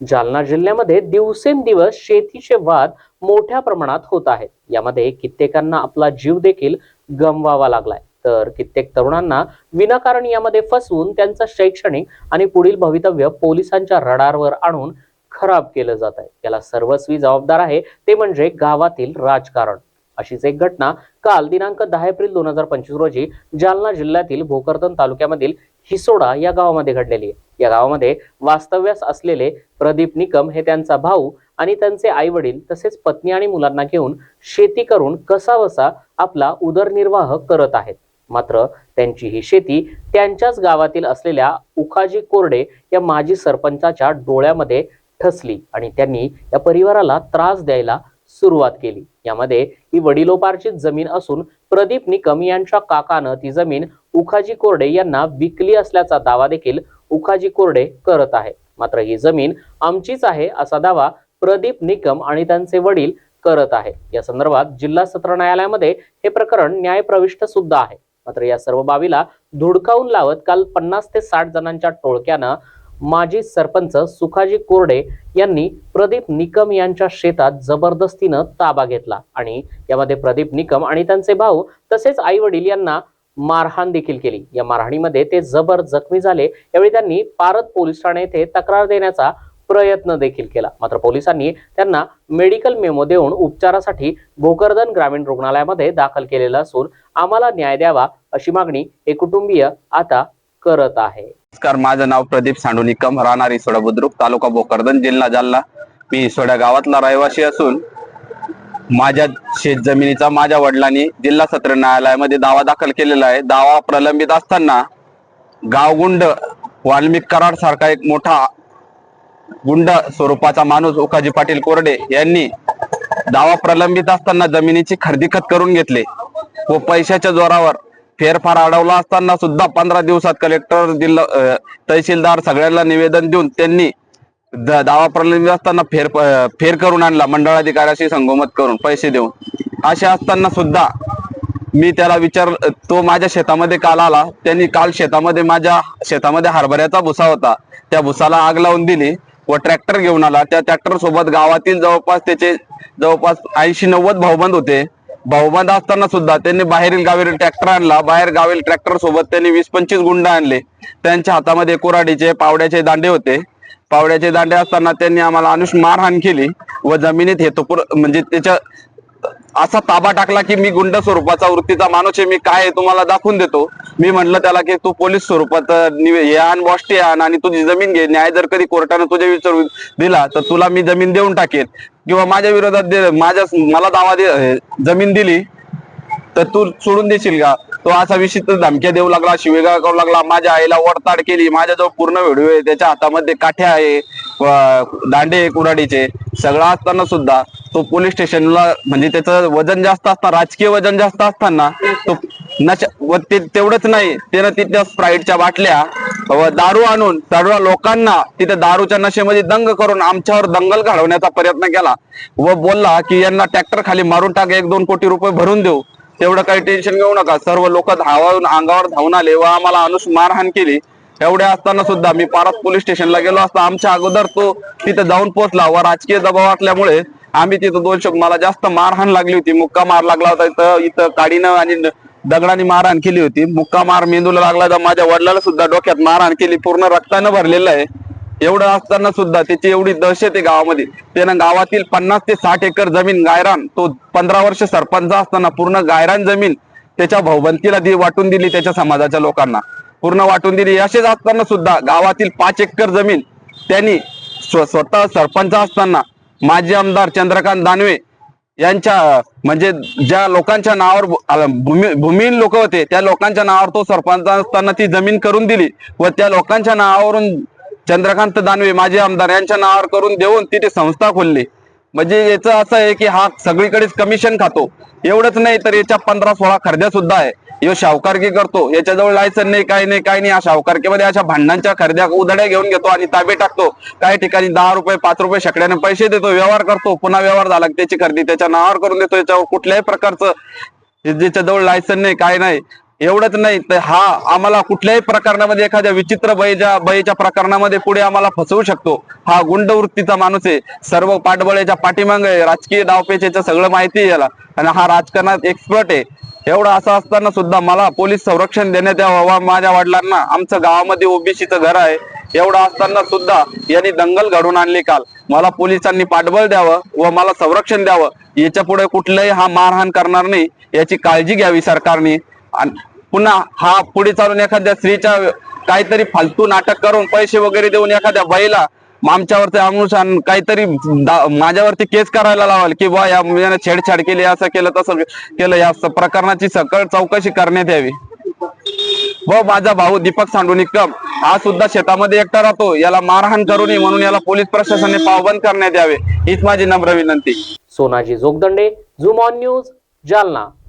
जालना जिल्ह्यामध्ये दिवसेंदिवस शेतीचे वाद मोठ्या प्रमाणात होत आहेत. यामध्ये कित्येकांना आपला जीव देखील गमवावा लागलाय. तर कित्येक तरुणांना विनाकारण यामध्ये फसवून त्यांचं शैक्षणिक आणि पुढील भवितव्य पोलिसांच्या रडारवर आणून खराब केलं जात आहे. याला सर्वस्वी जबाबदार आहे ते म्हणजे गावातील राजकारण. अशीच एक घटना काल दिनांक दहा एप्रिल दोन हजार पंचवीस रोजी जालना जिल्ह्यातील भोकरदन तालुक्यामधील हिसोडा या गावामध्ये घडलेली आहे. या गावामध्ये वास्तव्यास असलेले प्रदीप निकम हे त्यांचा भाऊ आणि त्यांचे आई वडील तसेच पत्नी आणि मुलांना घेऊन शेती करून कसावसा आपला उदरनिर्वाह करत आहेत. मात्र त्यांची ही शेती त्यांच्याच गावातील असलेल्या उखाजी कोरडे या माजी सरपंचाच्या डोळ्यामध्ये ठसली आणि त्यांनी या परिवाराला त्रास द्यायला सुरुवात केली. यामध्ये ही वडिलोपार्जित जमीन असून प्रदीप निकम यांच्या काकानं ती जमीन उखाजी कोरडे यांना विकली असल्याचा दावा देखील उखाजी कोरडे करत आहे मात्र ही जमीन आमचीच आहे असा दावा प्रदीप निकम आणि त्यांचे वडील करत आहे या संदर्भात जिल्हा सत्र न्यायालयामध्ये हे प्रकरण न्यायप्रविष्ट सुद्धा आहे. मात्र या सर्व बाबीला धुडकावून लावत काल पन्नास ते साठ जणांच्या टोळक्यानं माजी सरपंच सुखाजी कोरडे यांनी प्रदीप निकम यांच्या शेतात जबरदस्तीनं ताबा घेतला. आणि यामध्ये प्रदीप निकम आणि त्यांचे भाऊ तसेच आई वडील यांना मारहाण देखील केली. या मारहाणीमध्ये ते जबर जखमी झाले. यावेळी त्यांनी पारत पोलीस ठाणे येथे तक्रार देण्याचा प्रयत्न देखील केला. मात्र पोलिसांनी त्यांना मेडिकल मेमो देऊन उपचारासाठी भोकरदन ग्रामीण रुग्णालयामध्ये दाखल केलेलं असून आम्हाला न्याय द्यावा अशी मागणी हे कुटुंबीय आता करत आहे. नमस्कार माझं नाव प्रदीप सांडुनिकम राहणार इसोडा बुद्रुक तालुका भोकरदन जिल्हा जालना. मी इसोड्या गावातला रहिवासी असून माझ्या शेत जमिनीचा माझ्या वडिलांनी जिल्हा सत्र न्यायालयामध्ये दावा दाखल केलेला आहे. दावा प्रलंबित असताना गावगुंड वाल्मिक कराड सारखा एक मोठा गुंड स्वरूपाचा माणूस उकाजी पाटील कोरडे यांनी दावा प्रलंबित असताना जमिनीची खरेदी खत करून घेतले व पैशाच्या जोरावर फेरफार अडवला असताना सुद्धा पंधरा दिवसात कलेक्टर जिल्हा तहसीलदार सगळ्यांना निवेदन देऊन त्यांनी द- दावा प्रलंबित असताना फेर फेर करून आणला मंडळाधिकाऱ्याशी संगोमत करून पैसे देऊन. असे असताना सुद्धा मी त्याला विचार तो माझ्या शेतामध्ये काल आला. त्यांनी काल शेतामध्ये माझ्या शेतामध्ये हरभऱ्याचा भुसा होता. त्या भुसाला आग लावून दिली व ट्रॅक्टर घेऊन आला. त्या ट्रॅक्टर सोबत गावातील जवळपास त्याचे जवळपास ऐंशी नव्वद भाऊबंद होते. बहुमत असताना सुद्धा त्यांनी बाहेरील गावील ट्रॅक्टर आणला. बाहेर गावील ट्रॅक्टर सोबत त्यांनी वीस पंचवीस गुंड आणले. त्यांच्या हातामध्ये कोराडीचे पावड्याचे दांडे होते. पावड्याचे दांडे असताना त्यांनी आम्हाला अनुष मारहाण केली व जमिनीत हेतुपूर म्हणजे त्याच्या असा ताबा टाकला की मी गुंड स्वरूपाचा वृत्तीचा माणूस आहे मी काय तुम्हाला दाखवून देतो. मी म्हटलं त्याला की तू पोलीस स्वरूपात हे आण बॉस्टी आण आणि तुझी जमीन घे. न्याय जर कधी कोर्टानं तुझ्या विचार दिला तर तुला मी जमीन देऊन टाकेन. किंवा माझ्या विरोधात माझ्या मला दावा दे जमीन दिली तर तू सोडून देशील का? तो असा विशिष्ट धमक्या देऊ लागला शिवेगाळ करू लागला माझ्या आईला वडताड केली माझ्याजवळ पूर्ण व्हिडिओ आहे त्याच्या हातामध्ये काठ्या आहे दांडे आहे कुऱ्हाडीचे सगळं असताना सुद्धा तो पोलीस स्टेशनला म्हणजे त्याचं वजन जास्त असताना राजकीय वजन जास्त असताना तो नशा व ते तेवढंच नाही त्यानं तिथं स्प्राईटच्या बाटल्या व दारू आणून सर्व लोकांना तिथे दारूच्या नशेमध्ये दंग करून आमच्यावर दंगल घडवण्याचा प्रयत्न केला. व बोलला की यांना ट्रॅक्टर खाली मारून टाक एक दोन कोटी रुपये भरून देऊ. तेवढं काही टेन्शन घेऊ नका. सर्व लोक धावून अंगावर धावून आले व आम्हाला अनुष मारहाण केली. एवढे असताना सुद्धा मी पारस पोलीस स्टेशनला गेलो असता आमच्या अगोदर तो तिथे जाऊन पोहोचला व राजकीय दबाव असल्यामुळे आम्ही तिथं दोन शब्द मला जास्त मारहाण लागली होती. मुक्का मार लागला होता. इथं इथं काडीनं आणि दगडाने मारहाण केली होती. मुक्का मार मेंदूला लागला तर माझ्या वडिलाला सुद्धा डोक्यात मारहाण केली. पूर्ण रक्तानं भरलेलं आहे. एवढं असताना सुद्धा त्याची एवढी दहशत आहे गावामध्ये. त्यानं गावातील पन्नास ते साठ एकर जमीन गायरान तो पंधरा वर्ष सरपंच असताना पूर्ण गायरान जमीन त्याच्या भवंतीला दि वाटून दिली त्याच्या समाजाच्या लोकांना. पूर्ण वाटून दिली. असेच असताना सुद्धा गावातील पाच एकर जमीन त्यांनी स्वतः सरपंच असताना माजी आमदार चंद्रकांत दानवे यांच्या म्हणजे ज्या लोकांच्या नावावर भूमी भूमिहीन लोक होते त्या लोकांच्या नावावर तो सरपंच असताना ती जमीन करून दिली व त्या लोकांच्या नावावरून चंद्रकांत दानवे माजी आमदार यांच्या नावावर करून देऊन तिथे संस्था खोलली. म्हणजे याचं असं आहे की हा सगळीकडेच कमिशन खातो. एवढंच नाही तर याच्या पंधरा सोळा खर्द्या सुद्धा आहे. यो शावकारकी करतो. याच्याजवळ लायसन नाही काही नाही काही नाही. या शावकारकीमध्ये अशा भांडणांच्या खर्द्या उधड्या घेऊन घेतो आणि ताबे टाकतो. काही ठिकाणी दहा रुपये पाच रुपये शेकड्याने पैसे देतो व्यवहार करतो. पुन्हा व्यवहार झाला त्याची खरेदी त्याच्या नावावर करून देतो. याच्यावर कुठल्याही प्रकारचं ज्याच्याजवळ लायसन नाही काय नाही. एवढंच नाही. तर हा आम्हाला कुठल्याही प्रकरणामध्ये एखाद्या विचित्र बळीच्या बळीच्या प्रकरणामध्ये पुढे आम्हाला फसवू शकतो. हा गुंड वृत्तीचा माणूस आहे. सर्व पाठबळाच्या पाठीमागे आहे. राजकीय डावपेचेचं सगळं माहिती याला. आणि हा राजकारणात एक्सपर्ट आहे. एवढं असं असताना सुद्धा मला पोलीस संरक्षण देण्यात यावं माझ्या वडिलांना. आमचं गावामध्ये ओबीसीचं घर आहे. एवढं असताना सुद्धा यांनी दंगल घडून आणली काल. मला पोलिसांनी पाठबळ द्यावं व मला संरक्षण द्यावं. याच्यापुढे कुठलंही हा मारहाण करणार नाही. याची काळजी घ्यावी सरकारने. आणि पुन्हा हा पुढे चालून एखाद्या स्त्रीच्या काहीतरी फालतू नाटक करून पैसे वगैरे देऊन एखाद्या बाईला आमच्यावरती अनुषान काहीतरी माझ्यावरती केस करायला लावाल की बा या मुलाने छेडछाड केली असं केलं तसं केलं या प्रकरणाची सकळ चौकशी करण्यात यावी. व माझा भाऊ दीपक सांडू हा सुद्धा शेतामध्ये एकटा राहतो. याला मारहाण करू नये म्हणून याला पोलीस प्रशासनाने पावबंद करण्यात यावे. हीच माझी नम्र विनंती. Sonaji Jogdande zoom on news Jalna.